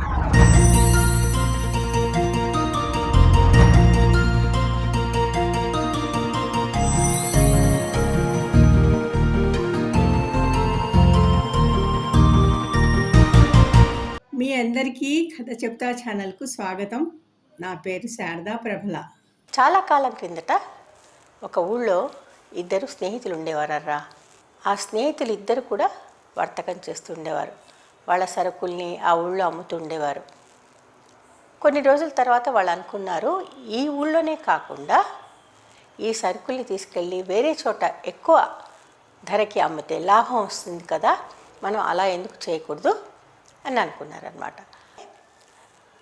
మీ అందరికీ కథ చెప్తా ఛానల్కు స్వాగతం. నా పేరు శారదా ప్రభల. చాలా కాలం క్రిందట ఒక ఊళ్ళో ఇద్దరు స్నేహితులు ఉండేవారర్రా. ఆ స్నేహితులు ఇద్దరు కూడా వర్తకం చేస్తుండేవారు వాళ్ళ సరుకుల్ని ఆ ఊళ్ళో అమ్ముతుండేవారు. కొన్ని రోజుల తర్వాత వాళ్ళు అనుకున్నారు ఈ ఊళ్ళోనే కాకుండా ఈ సరుకుల్ని తీసుకెళ్ళి వేరే చోట ఎక్కువ ధరకి అమ్మితే లాభం వస్తుంది కదా మనం అలా ఎందుకు చేయకూడదు అని అనుకున్నారనమాట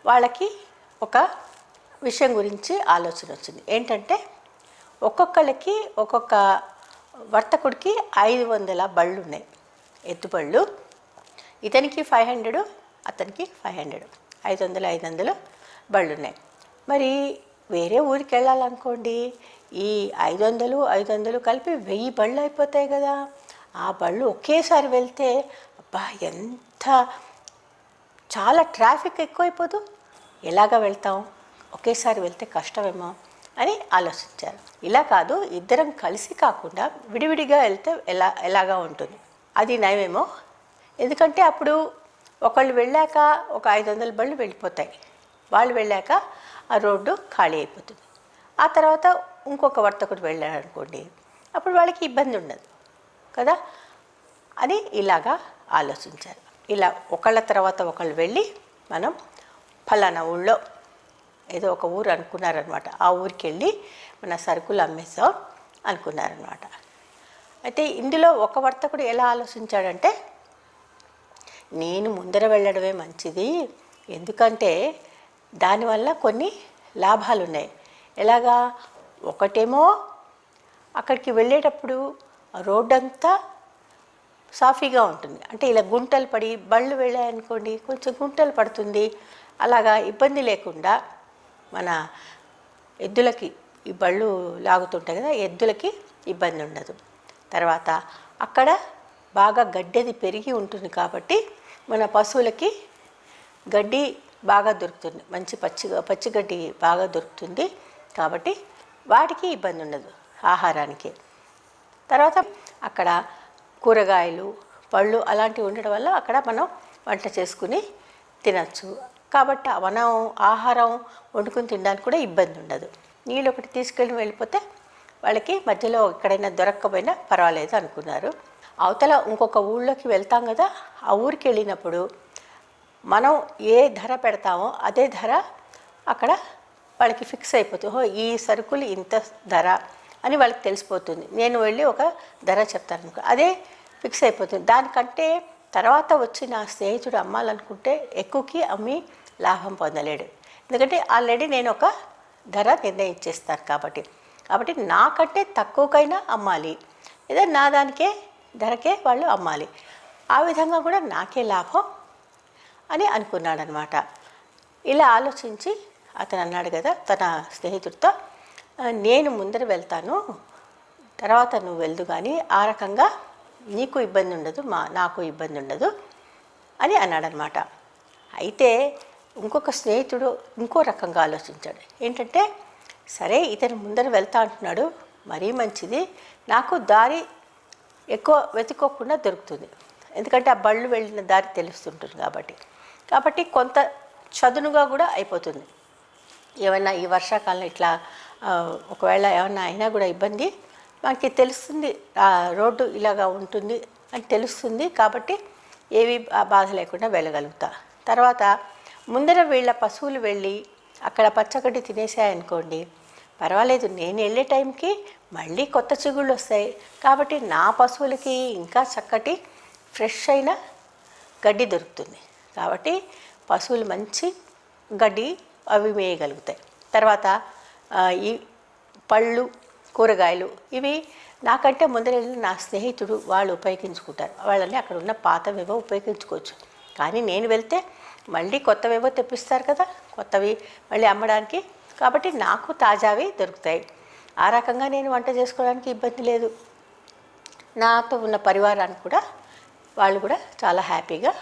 వాళ్ళకి ఒక విషయం గురించి ఆలోచన వచ్చింది. ఏంటంటే ఒక్కొక్కళ్ళకి ఒక్కొక్క వర్తకుడికి ఐదు వందల బళ్ళు ఉన్నాయి ఎత్తుబళ్ళు ఇతనికి ఫైవ్ హండ్రెడ్ అతనికి ఫైవ్ హండ్రెడ్ ఐదు వందలు ఐదు వందలు బళ్ళు ఉన్నాయి మరి వేరే ఊరికి వెళ్ళాలనుకోండి ఈ ఐదు వందలు ఐదు వందలు కలిపి వెయ్యి బళ్ళు అయిపోతాయి కదా. ఆ బళ్ళు ఒకేసారి వెళ్తే అబ్బా ఎంత చాలా ట్రాఫిక్ ఎక్కువైపోదు? ఎలాగ వెళ్తాం? ఒకేసారి వెళ్తే కష్టమేమో అని ఆలోచించారు. ఇలా కాదు ఇద్దరం కలిసి కాకుండా విడివిడిగా వెళ్తే ఎలా ఎలాగా ఉంటుంది? అది నయమేమో ఎందుకంటే అప్పుడు ఒకళ్ళు వెళ్ళాక ఒక ఐదు వందల బళ్ళు వెళ్ళిపోతాయి. వాళ్ళు వెళ్ళాక ఆ రోడ్డు ఖాళీ అయిపోతుంది. ఆ తర్వాత ఇంకొక వర్తకుడు వెళ్ళారనుకోండి అప్పుడు వాళ్ళకి ఇబ్బంది ఉండదు కదా? అని ఇలాగా ఆలోచించారు ఇలా ఒకళ్ళ తర్వాత ఒకళ్ళు వెళ్ళి మనం ఫలానా ఊళ్ళో ఏదో ఒక ఊరు అనుకున్నారనమాట. ఆ ఊరికి వెళ్ళి మన సరుకులు అమ్మేస్తాం అనుకున్నారనమాట. అయితే ఇందులో ఒక వర్తకుడు ఎలా ఆలోచించాడంటే నేను ముందర వెళ్ళడమే మంచిది. ఎందుకంటే దానివల్ల కొన్ని లాభాలు ఉన్నాయి ఎలాగా? ఒకటేమో అక్కడికి వెళ్ళేటప్పుడు రోడ్డంతా సాఫీగా ఉంటుంది. అంటే ఇలా గుంటలు పడి బళ్ళు వెళ్ళాయనుకోండి కొంచెం గుంటలు పడుతుంది. అలాగా ఇబ్బంది లేకుండా మన ఎద్దులకి ఈ బళ్ళు లాగుతుంటాయి కదా ఎద్దులకి ఇబ్బంది ఉండదు. తర్వాత అక్కడ బాగా గడ్డది పెరిగి ఉంటుంది కాబట్టి మన పశువులకి గడ్డి బాగా దొరుకుతుంది. మంచి పచ్చి పచ్చిగడ్డి బాగా దొరుకుతుంది కాబట్టి వాటికి ఇబ్బంది ఉండదు ఆహారానికి. తర్వాత అక్కడ కూరగాయలు పళ్ళు అలాంటివి ఉండడం వల్ల అక్కడ మనం వంట చేసుకుని తినచ్చు. కాబట్టి మనం ఆహారం వండుకుని తినడానికి కూడా ఇబ్బంది ఉండదు. నీళ్ళు ఒకటి తీసుకెళ్ళి వెళ్ళిపోతే వాళ్ళకి మధ్యలో ఎక్కడైనా దొరక్కపోయినా పర్వాలేదు అనుకున్నారు. అవతల ఇంకొక ఊళ్ళోకి వెళ్తాం కదా ఆ ఊరికి వెళ్ళినప్పుడు మనం ఏ ధర పెడతామో అదే ధర అక్కడ వాళ్ళకి ఫిక్స్ అయిపోతుంది. ఓ ఈ సరుకులు ఇంత ధర అని వాళ్ళకి తెలిసిపోతుంది. నేను వెళ్ళి ఒక ధర చెప్తాను అనుకో అదే ఫిక్స్ అయిపోతుంది. దానికంటే తర్వాత వచ్చి నా స్నేహితుడు అమ్మాలనుకుంటే ఎక్కువకి అమ్మి లాభం పొందలేడు. ఎందుకంటే ఆల్రెడీ నేను ఒక ధర నిర్ణయించేస్తాను కాబట్టి. కాబట్టి నాకంటే తక్కువకైనా అమ్మాలి. లేదా నా దానికే ధరకే వాళ్ళు అమ్మాలి. ఆ విధంగా కూడా నాకే లాభం అని అనుకున్నాడనమాట. ఇలా ఆలోచించి అతను అన్నాడు కదా తన స్నేహితుడితో నేను ముందర వెళ్తాను తర్వాత నువ్వు వెళ్దు కానీ ఆ రకంగా నీకు ఇబ్బంది ఉండదు మా నాకు ఇబ్బంది ఉండదు అని అన్నాడనమాట. అయితే ఇంకొక స్నేహితుడు ఇంకో రకంగా ఆలోచించాడు. ఏంటంటే సరే ఇతను ముందర వెళ్తా అంటున్నాడు మరీ మంచిది నాకు దారి ఎక్కువ వెతుక్కోకుండా దొరుకుతుంది. ఎందుకంటే ఆ బళ్ళు వెళ్ళిన దారి తెలుస్తుంటుంది కాబట్టి. కాబట్టి కొంత చదునుగా కూడా అయిపోతుంది. ఏమైనా ఈ వర్షాకాలం ఇట్లా ఒకవేళ ఏమైనా అయినా కూడా ఇబ్బంది. మనకి తెలుస్తుంది ఆ రోడ్డు ఇలాగా ఉంటుంది అని తెలుస్తుంది కాబట్టి ఏవి బాధ లేకుండా వెళ్ళగలుగుతా. తర్వాత ముందర వీళ్ళ పశువులు వెళ్ళి అక్కడ పచ్చగడ్డి తినేసాయనుకోండి పర్వాలేదు. నేను వెళ్ళే టైంకి మళ్ళీ కొత్త చిగుళ్ళు వస్తాయి. కాబట్టి నా పశువులకి ఇంకా చక్కటి ఫ్రెష్ అయిన గడ్డి దొరుకుతుంది. కాబట్టి పశువులు మంచి గడ్డి అవి మేయగలుగుతాయి. తర్వాత ఈ పళ్ళు కూరగాయలు ఇవి నాకంటే ముందరెళ్ళిన నా స్నేహితుడు వాళ్ళు ఉపయోగించుకుంటారు. వాళ్ళని అక్కడ ఉన్న పాతవేవో ఉపయోగించుకోవచ్చు. కానీ నేను వెళ్తే మళ్ళీ కొత్తవేవో తెప్పిస్తారు కదా కొత్తవి మళ్ళీ అమ్మడానికి. కాబట్టి నాకు తాజావి దొరుకుతాయి. ఆ రకంగా నేను వంట చేసుకోవడానికి ఇబ్బంది లేదు. నాతో ఉన్న పరివారానికి కూడా వాళ్ళు కూడా చాలా హ్యాపీగా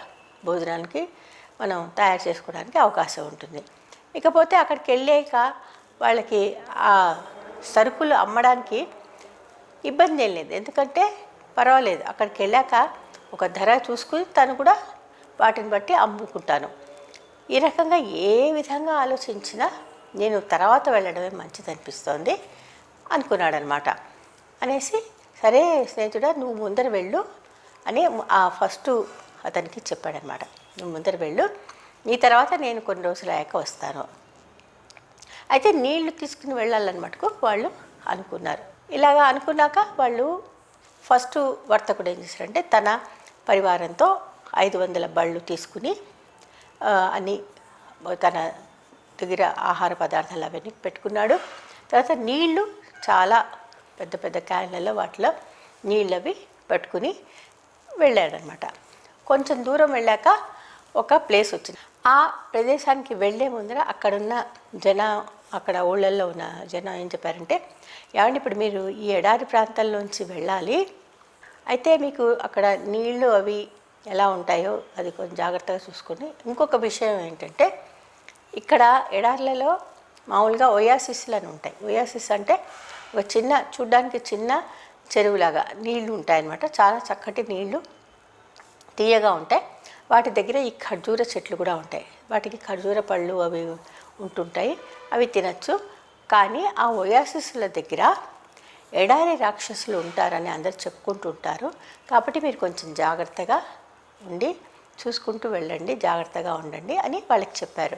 భోజనానికి మనం తయారు చేసుకోవడానికి అవకాశం ఉంటుంది. ఇకపోతే అక్కడికి వెళ్ళాక వాళ్ళకి ఆ సరుకులు అమ్మడానికి ఇబ్బంది ఏం లేదు. ఎందుకంటే పర్వాలేదు. అక్కడికి వెళ్ళాక ఒక ధర చూసుకుని తను కూడా వాటిని బట్టి అమ్ముకుంటాను. ఈ రకంగా ఏ విధంగా ఆలోచించినా నేను తర్వాత వెళ్ళడమే మంచిది అనిపిస్తోంది అనుకున్నాడనమాట. అనేసి సరే స్నేహితుడా నువ్వు ముందర వెళ్ళు అని ఆ ఫస్ట్ అతనికి చెప్పాడనమాట. నువ్వు ముందర వెళ్ళు నీ తర్వాత నేను కొన్ని రోజులు అయ్యాక వస్తాను. అయితే నీళ్ళు తీసుకుని వెళ్ళాలన్నమటుకు వాళ్ళు అనుకున్నారు. ఇలాగా అనుకున్నాక వాళ్ళు ఫస్ట్ వర్తకుడు ఏం చేశారంటే తన పరివారంతో ఐదు వందల బళ్ళు తీసుకుని అని అన్ని తన దగ్గర ఆహార పదార్థాలు అవన్నీ పెట్టుకున్నాడు. తర్వాత నీళ్ళు చాలా పెద్ద పెద్ద క్యాన్లలో వాటిలో నీళ్ళు అవి వెళ్ళాడనమాట. కొంచెం దూరం వెళ్ళాక ఒక ప్లేస్ వచ్చింది. ఆ ప్రదేశానికి వెళ్ళే ముందర అక్కడున్న జన అక్కడ ఊళ్ళల్లో ఉన్న జనం ఏం చెప్పారంటే ఏమండి ఇప్పుడు మీరు ఈ ఎడారి ప్రాంతాల్లోంచి వెళ్ళాలి. అయితే మీకు అక్కడ నీళ్ళు అవి ఎలా ఉంటాయో అది కొంచెం జాగ్రత్తగా చూసుకొని ఇంకొక విషయం ఏంటంటే ఇక్కడ ఎడార్లలో మామూలుగా ఒయాసిస్లు అని ఉంటాయి. ఒయాసిస్ అంటే ఒక చిన్న చూడ్డానికి చిన్న చెరువులాగా నీళ్ళు ఉంటాయన్నమాట. చాలా చక్కటి నీళ్ళు తీయగా ఉంటాయి. వాటి దగ్గర ఈ ఖర్జూర చెట్లు కూడా ఉంటాయి. వాటికి ఖర్జూర పళ్ళు అవి ఉంటుంటాయి. అవి తినచ్చు. కానీ ఆ ఒయాసిస్ల దగ్గర ఎడారి రాక్షసులు ఉంటారని అందరు చెప్పుకుంటుంటారు. కాబట్టి మీరు కొంచెం జాగ్రత్తగా ఉండి చూసుకుంటూ వెళ్ళండి జాగ్రత్తగా ఉండండి అని వాళ్ళకి చెప్పారు.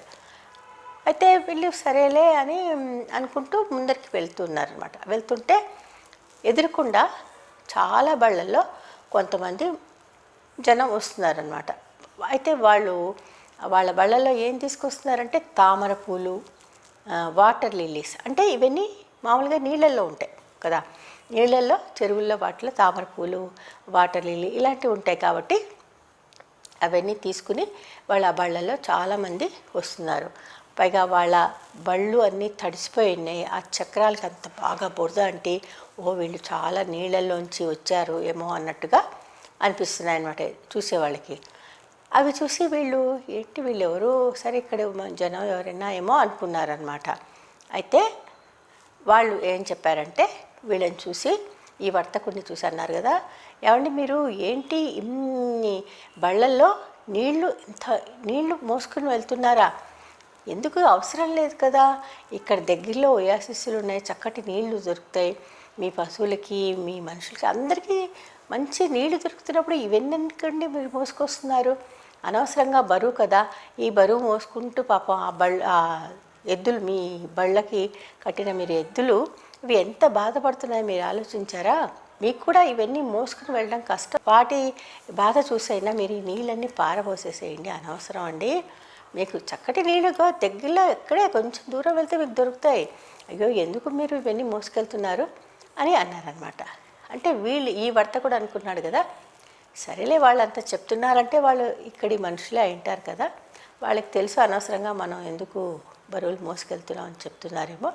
అయితే వీళ్ళు సరేలే అని అనుకుంటూ ముందరికి వెళ్తున్నారు అనమాట వెళ్తుంటే ఎదురుకుండా చాలా బళ్ళల్లో కొంతమంది జనం వస్తున్నారనమాట అయితే వాళ్ళు వాళ్ళ బళ్ళల్లో ఏం తీసుకొస్తున్నారంటే తామర పూలు వాటర్ లిల్లీస్. అంటే ఇవన్నీ మామూలుగా నీళ్ళల్లో ఉంటాయి కదా. నీళ్ళల్లో చెరువుల్లో వాటిలో తామర పూలు వాటర్ లిల్లీ ఇలాంటివి ఉంటాయి కాబట్టి అవన్నీ తీసుకుని వాళ్ళ బళ్ళల్లో చాలామంది వస్తున్నారు. పైగా వాళ్ళ బళ్ళు అన్నీ తడిసిపోయి ఉన్నాయి ఆ చక్రాలకి అంత బాగా బురద అంటే ఓ వీళ్ళు చాలా నీళ్ళల్లోంచి వచ్చారు ఏమో అన్నట్టుగా అనిపిస్తున్నాయి అన్నమాట చూసేవాళ్ళకి. అవి చూసి వీళ్ళు ఏంటి వీళ్ళు ఎవరు సరే ఇక్కడ జనం ఎవరైనా ఏమో అనుకున్నారనమాట అయితే వాళ్ళు ఏం చెప్పారంటే వీళ్ళని చూసి ఈ వర్తకుడిని చూసి అన్నారు కదా. ఏమండి మీరు ఏంటి ఇన్ని బళ్ళల్లో నీళ్ళు ఇంత నీళ్ళు మోసుకుని వెళ్తున్నారా? ఎందుకు అవసరం లేదు కదా? ఇక్కడ దగ్గరలో ఒయాసిస్సులు ఉన్నాయి చక్కటి నీళ్ళు దొరుకుతాయి. మీ పశువులకి మీ మనుషులకి అందరికీ మంచి నీళ్ళు దొరుకుతున్నప్పుడు ఇవన్నీ ఎందుకండి మీరు మోసుకొస్తున్నారు? అనవసరంగా బరువు కదా? ఈ బరువు మోసుకుంటూ పాపం ఆ బళ్ళ ఆ ఎద్దులు మీ బళ్ళకి కట్టిన మీరు ఎద్దులు ఇవి ఎంత బాధపడుతున్నాయో మీరు ఆలోచించారా? మీకు కూడా ఇవన్నీ మోసుకుని వెళ్ళడం కష్టం. వాటి బాధ చూసైనా మీరు ఈ నీళ్ళన్నీ పారబోసేసేయండి. అనవసరం అండి. మీకు చక్కటి నీళ్ళుగా దగ్గరలో ఎక్కడే కొంచెం దూరం వెళ్తే మీకు దొరుకుతాయి. అయ్యో ఎందుకు మీరు ఇవన్నీ మోసుకెళ్తున్నారు? అని అన్నారనమాట అంటే వీళ్ళు ఈ వర్తకుడు అనుకున్నాడు కదా. సరేలే వాళ్ళు అంత చెప్తున్నారంటే వాళ్ళు ఇక్కడి మనుషులే అయింటారు కదా. వాళ్ళకి తెలుసు అనవసరంగా మనం ఎందుకు బరువులు మోసుకెళ్తున్నాం అని చెప్తున్నారేమో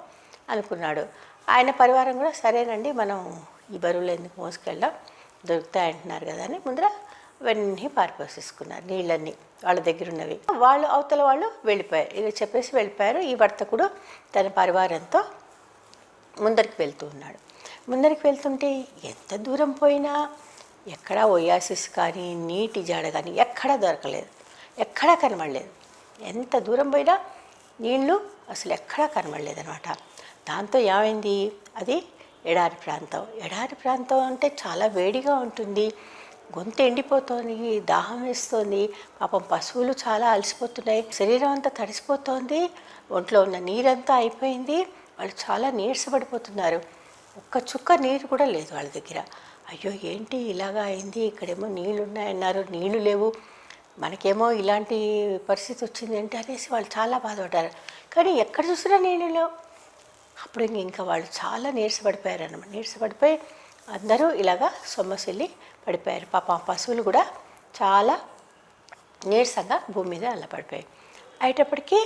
అనుకున్నాడు. ఆయన పరివారం కూడా సరేనండి మనం ఈ బరువులు ఎందుకు మోసుకెళ్ళాం? దొరుకుతాయి అంటున్నారు కదా అని ముందర అవన్నీ పారిపోసేసుకున్నారు నీళ్ళన్నీ. వాళ్ళ దగ్గర ఉన్నవి. వాళ్ళు అవతల వాళ్ళు వెళ్ళిపోయారు. ఇది చెప్పేసి వెళ్ళిపోయారు. ఈ వర్తకుడు తన పరివారంతో ముందరికి వెళ్తూ ఉన్నాడు. ముందరికి వెళ్తుంటే ఎంత దూరం పోయినా ఎక్కడా ఒయాసిస్ కానీ నీటి జాడ కానీ ఎక్కడా దొరకలేదు. ఎక్కడా కనబడలేదు. ఎంత దూరం పోయినా నీళ్ళు అసలు ఎక్కడా కనబడలేదు అనమాట దాంతో ఏమైంది? అది ఎడారి ప్రాంతం. ఎడారి ప్రాంతం అంటే చాలా వేడిగా ఉంటుంది. గొంతు ఎండిపోతోంది దాహం వేస్తోంది పాపం పశువులు చాలా అలసిపోతున్నాయి శరీరం అంతా తడిసిపోతోంది ఒంట్లో ఉన్న నీరంతా అయిపోయింది వాళ్ళు చాలా నీరసపడిపోతున్నారు ఒక్క చుక్క నీరు కూడా లేదు వాళ్ళ దగ్గర. అయ్యో ఏంటి ఇలాగా అయింది? ఇక్కడేమో నీళ్ళు ఉన్నాయన్నారు నీళ్ళు లేవు. మనకేమో ఇలాంటి పరిస్థితి వచ్చింది ఏంటి అనేసి వాళ్ళు చాలా బాధపడ్డారు. కానీ ఎక్కడ చూసినా నీళ్ళు లేవు. అప్పుడు ఇంకా వాళ్ళు చాలా నీరసపడిపోయారు అన్నమాట నీరసపడిపోయి అందరూ ఇలాగా సొమ్మసిల్లి పడిపోయారు. పాప పశువులు కూడా చాలా నీరసంగా భూమి మీద అలా పడిపోయాయి అయ్యేటప్పటికీ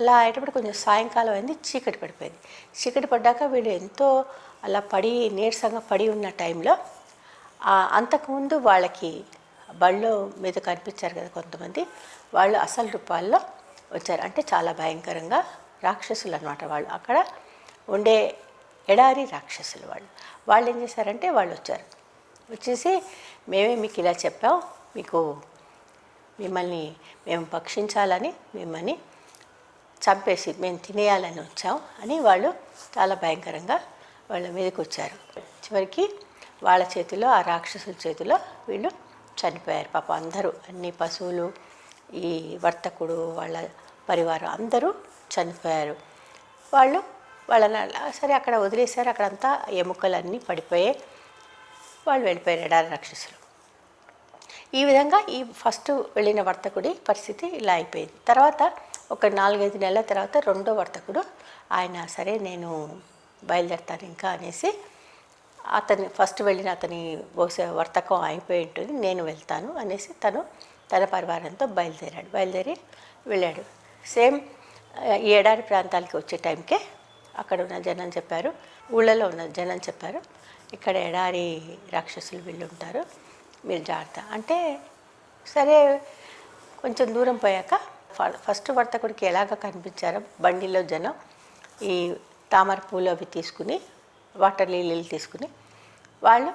అలా అయ్యేటప్పుడు కొంచెం సాయంకాలం అయింది చీకటి పడిపోయింది. చీకటి పడ్డాక వీళ్ళు ఎంతో అలా పడి నీరసంగా పడి ఉన్న టైంలో అంతకుముందు వాళ్ళకి బళ్ళు మీద కనిపించారు కదా కొంతమంది వాళ్ళు అసలు రూపాల్లో వచ్చారు. అంటే చాలా భయంకరంగా రాక్షసులు అనమాట వాళ్ళు. అక్కడ ఉండే ఎడారి రాక్షసులు వాళ్ళు. వాళ్ళు ఏం చేశారంటే వాళ్ళు వచ్చారు. వచ్చేసి మేమే మీకు ఇలా చెప్పాం. మీకు మిమ్మల్ని మేము భక్షించాలని మిమ్మల్ని చంపేసి మేము తినేయాలని వచ్చాం అని వాళ్ళు చాలా భయంకరంగా వాళ్ళ మీదకి వచ్చారు. చివరికి వాళ్ళ చేతిలో ఆ రాక్షసుల చేతిలో వీళ్ళు చనిపోయారు. పాప అందరూ అన్ని పశువులు ఈ వర్తకుడు వాళ్ళ పరివారం అందరూ చనిపోయారు. వాళ్ళు వాళ్ళని సరే అక్కడ వదిలేశారు. అక్కడంతా ఎముకలన్నీ పడిపోయాయి. వాళ్ళు వెళ్ళిపోయారు ఎడారి రాక్షసులు. ఈ విధంగా ఈ ఫస్ట్ వెళ్ళిన వర్తకుడి పరిస్థితి ఇలా అయిపోయింది. తర్వాత ఒక నాలుగైదు నెలల తర్వాత రెండో వర్తకుడు ఆయన సరే నేను బయలుదేరుతాను ఇంకా అనేసి అతని ఫస్ట్ వెళ్ళిన అతని బహుశా వర్తకం అయిపోయి ఉంటుంది నేను వెళ్తాను అనేసి తను తన పరివారంతో బయలుదేరాడు. బయలుదేరి వెళ్ళాడు. సేమ్ ఈ ఎడారి ప్రాంతాలకి వచ్చే టైంకే అక్కడ ఉన్న జనం చెప్పారు ఊళ్ళలో ఉన్న జనం చెప్పారు ఇక్కడ ఎడారి రాక్షసులు వీళ్ళు ఉంటారు. మీరు జాగ్రత్త. అంటే సరే కొంచెం దూరం పోయాక ఫ- ఫస్ట్ వర్తకుడికి ఎలాగ కనిపించారో బండిలో జనం ఈ తామర పూలు అవి తీసుకుని వాటర్ లీలీలు తీసుకుని వాళ్ళు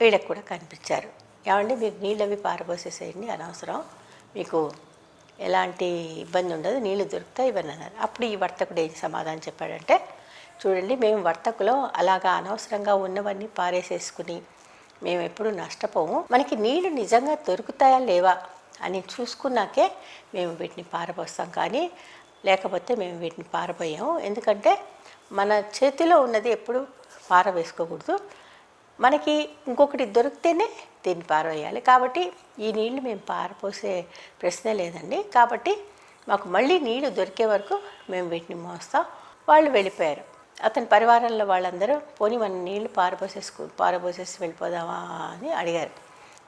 వీళ్ళకి కూడా కనిపించారు. ఏమండి మీరు నీళ్ళు అవి పారబోసేసేయండి అనవసరం. మీకు ఎలాంటి ఇబ్బంది ఉండదు నీళ్ళు దొరుకుతాయి ఇవన్నీ అన్నారు. అప్పుడు ఈ వర్తకుడు ఏం సమాధానం చెప్పాడంటే చూడండి మేము వర్తకులో అలాగా అనవసరంగా ఉన్నవన్నీ పారేసేసుకుని మేము ఎప్పుడు నష్టపోము. మనకి నీళ్ళు నిజంగా దొరుకుతాయా లేవా అని చూసుకున్నాకే మేము వీటిని పారబోస్తాం. కానీ లేకపోతే మేము వీటిని పారబోయాము. ఎందుకంటే మన చేతిలో ఉన్నది ఎప్పుడు పారవేసుకోకూడదు. మనకి ఇంకొకటి దొరికితేనే దీన్ని పారవేయాలి. కాబట్టి ఈ నీళ్ళు మేము పారపోసే ప్రశ్నే లేదండి. కాబట్టి మాకు మళ్ళీ నీళ్ళు దొరికే వరకు మేము వీటిని మోస్తాం. వాళ్ళు వెళ్ళిపోయారు. అతని పరివారంలో వాళ్ళందరూ పోనీ మన నీళ్ళు పారబోసేసుకు పారబోసేసి వెళ్ళిపోదామా అని అడిగారు.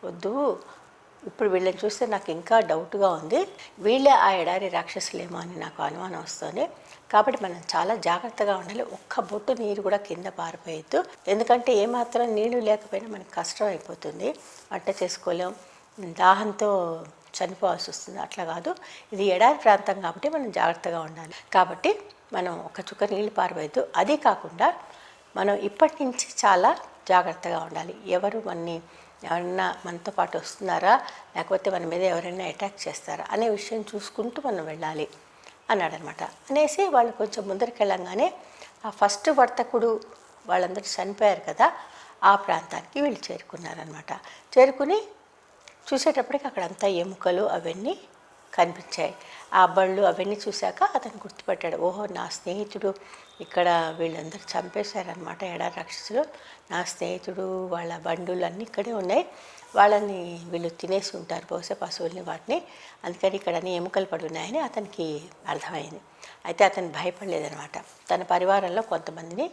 వద్దు ఇప్పుడు వీళ్ళని చూస్తే నాకు ఇంకా డౌట్గా ఉంది. వీళ్ళే ఆ ఎడారి రాక్షసులేమో అని నాకు అనుమానం వస్తుంది. కాబట్టి మనం చాలా జాగ్రత్తగా ఉండాలి. ఒక్క బొట్టు నీరు కూడా కింద పారిపోయద్దు ఎందుకంటే ఏమాత్రం నీళ్ళు లేకపోయినా మనకు కష్టం అయిపోతుంది. వంట చేసుకోలేం. దాహంతో చనిపోవాల్సి వస్తుంది. అట్లా కాదు. ఇది ఎడారి ప్రాంతం కాబట్టి మనం జాగ్రత్తగా ఉండాలి. కాబట్టి మనం ఒక చుక్క నీళ్ళు పారవేయద్దు. అది కాకుండా మనం ఇప్పటి నుంచి చాలా జాగ్రత్తగా ఉండాలి. ఎవరు మనని ఎవరన్నా మనతో పాటు వస్తున్నారా? లేకపోతే మన మీద ఎవరైనా అటాక్ చేస్తారా? అనే విషయం చూసుకుంటూ మనం వెళ్ళాలి అన్నాడనమాట. అనేసి వాళ్ళు కొంచెం ముందరికి వెళ్ళంగానే ఆ ఫస్ట్ వర్తకుడు వాళ్ళందరూ చనిపోయారు కదా ఆ ప్రాంతానికి వీళ్ళు చేరుకున్నారనమాట. చేరుకుని చూసేటప్పటికి అక్కడంతా ఎముకలు అవన్నీ కనిపించాయి. ఆ బళ్ళు అవన్నీ చూశాక అతను గుర్తుపట్టాడు ఓహో నా స్నేహితుడు ఇక్కడ వీళ్ళందరూ చంపేశారనమాట ఎడా రాక్షసులు. నా స్నేహితుడు వాళ్ళ బండులు అన్నీ ఇక్కడే ఉన్నాయి. వాళ్ళని వీళ్ళు తినేసి ఉంటారు బహుశా పశువుల్ని వాటిని. అందుకని ఇక్కడ అన్ని ఎముకలు పడి ఉన్నాయని అతనికి అర్థమైంది. అయితే అతను భయపడలేదనమాట తన పరివారంలో కొంతమందిని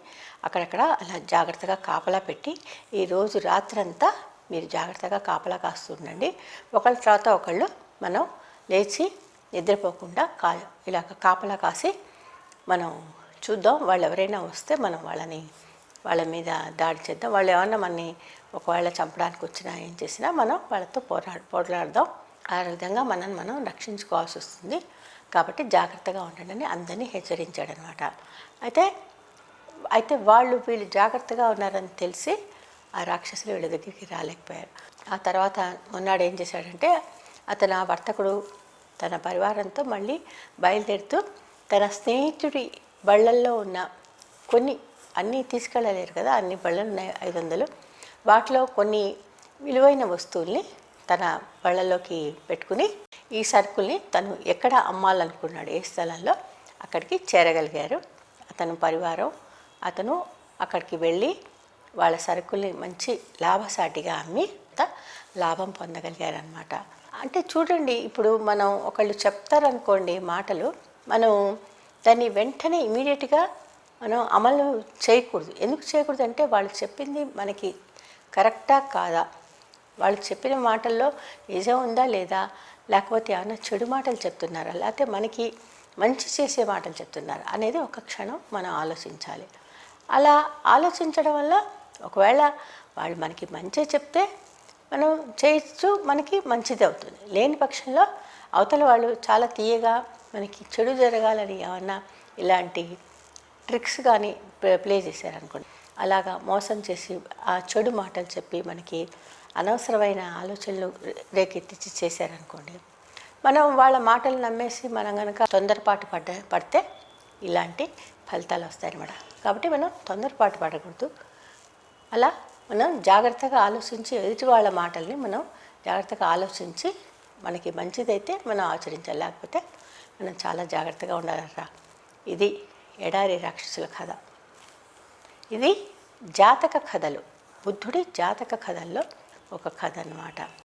అక్కడక్కడ అలా జాగ్రత్తగా కాపలా పెట్టి ఈ రోజు రాత్రంతా మీరు జాగ్రత్తగా కాపలా కాస్తుండండి. ఒకళ్ళ తర్వాత ఒకళ్ళు మనం లేచి నిద్రపోకుండా కా ఇలా కాపలా కాసి మనం చూద్దాం వాళ్ళు ఎవరైనా వస్తే మనం వాళ్ళని వాళ్ళ మీద దాడి చేద్దాం. వాళ్ళు ఏమన్నా మనని ఒకవేళ చంపడానికి వచ్చినా ఏం చేసినా మనం వాళ్ళతో పోరా పోట్లాడదాం. ఆ విధంగా మనల్ని మనం రక్షించుకోవాల్సి వస్తుంది. కాబట్టి జాగ్రత్తగా ఉండండి. అని అందరినీ హెచ్చరించాడనమాట. అయితే అయితే వాళ్ళు వీళ్ళు జాగ్రత్తగా ఉన్నారని తెలిసి ఆ రాక్షసులు వీళ్ళ దగ్గరికి రాలేకపోయారు. ఆ తర్వాత మొన్నాడు ఏం చేశాడంటే అతను ఆ వర్తకుడు తన పరివారంతో మళ్ళీ బయలుదేరుతూ తన స్నేహితుడి బళ్ళల్లో ఉన్న కొన్ని అన్నీ తీసుకెళ్ళలేరు కదా అన్ని బళ్ళలు ఉన్నాయి ఐదు వందలు వాటిలో కొన్ని విలువైన వస్తువుల్ని తన బళ్ళలోకి పెట్టుకుని ఈ సరుకుల్ని తను ఎక్కడ అమ్మాలనుకున్నాడు ఏ స్థలంలో అక్కడికి చేరగలిగారు. అతను పరివారం అతను అక్కడికి వెళ్ళి వాళ్ళ సరుకుల్ని మంచి లాభసాటిగా అమ్మి కొంత లాభం పొందగలిగారనమాట అంటే చూడండి ఇప్పుడు మనం ఒకళ్ళు చెప్తారనుకోండి మాటలు మనం దాన్ని వెంటనే ఇమీడియట్గా మనం అమలు చేయకూడదు. ఎందుకు చేయకూడదు అంటే వాళ్ళు చెప్పింది మనకి కరెక్టా కాదా? వాళ్ళు చెప్పిన మాటల్లో నిజం ఉందా లేదా? లేకపోతే ఏమైనా చెడు మాటలు చెప్తున్నారా? లేకపోతే మనకి మంచి చేసే మాటలు చెప్తున్నారు? అనేది ఒక క్షణం మనం ఆలోచించాలి. అలా ఆలోచించడం వల్ల ఒకవేళ వాళ్ళు మనకి మంచి చెప్తే మనం చేయొచ్చు మనకి మంచిది అవుతుంది. లేని పక్షంలో అవతల వాళ్ళు చాలా తీయగా మనకి చెడు జరగాలని ఏమన్నా ఇలాంటి ట్రిక్స్ కానీ ప్లే చేశారనుకోండి. అలాగా మోసం చేసి ఆ చెడు మాటలు చెప్పి మనకి అనవసరమైన ఆలోచనలు రేకెత్తించి చేశారనుకోండి. మనం వాళ్ళ మాటలు నమ్మేసి మనం కనుక తొందరపాటు పడ్డ పడితే ఇలాంటి ఫలితాలు వస్తాయన్నమాట. కాబట్టి మనం తొందరపాటు పడకూడదు. అలా మనం జాగ్రత్తగా ఆలోచించి ఎదుటి వాళ్ళ మాటల్ని మనం జాగ్రత్తగా ఆలోచించి మనకి మంచిదైతే మనం ఆచరించాలి. లేకపోతే మనం చాలా జాగ్రత్తగా ఉండాలరా. ఇది ఎడారి రాక్షసుల కథ. ఇది జాతక కథలు. బుద్ధుడి జాతక కథల్లో ఒక కథ అన్నమాట.